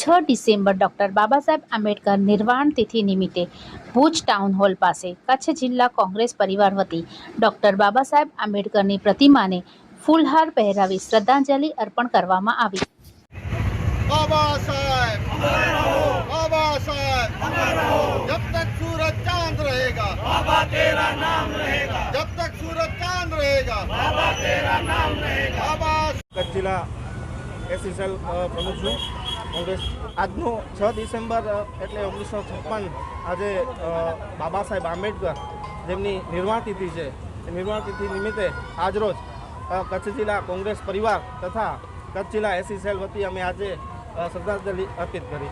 6 दिसंबर doctor Babasaheb Ambedkar निर्वाण तिथि निमिते भुज town hall પાસે कच्छ जिल्हा काँग्रेस परिवारवती डॉक्टर बाबासाहेब अंबेडकर ની પ્રતિમાને ફૂલહાર પહેરાવી શ્રદ્ધાંજલિ અર્પણ કરવામાં આવી બાબા સાહેબ अमर रहो बाबा साहेब अमर रहो જબ તક સૂરજ ચાંદ રહેશે બાબા तेरा નામ રહેશે જબ તક સૂરજ ચાંદ રહેશે બાબા तेरा નામ રહેશે બાબા કચ્છ जिल्हा એસએસએલ ભનું છું આજે 16 ડિસેમ્બર એટલે 1956 આજે બાબા સાહેબ આંબેડકર તેમની નિર્વાણ તિથી છે નિર્વાણ તિથી નિમિત્તે આજ રોજ કચ્છ જિલ્લા કોંગ્રેસ પરિવાર તથા કચ્છ જિલ્લા એસસીએલ વતી અમે આજે શ્રદ્ધાંજલિ અપીત કરી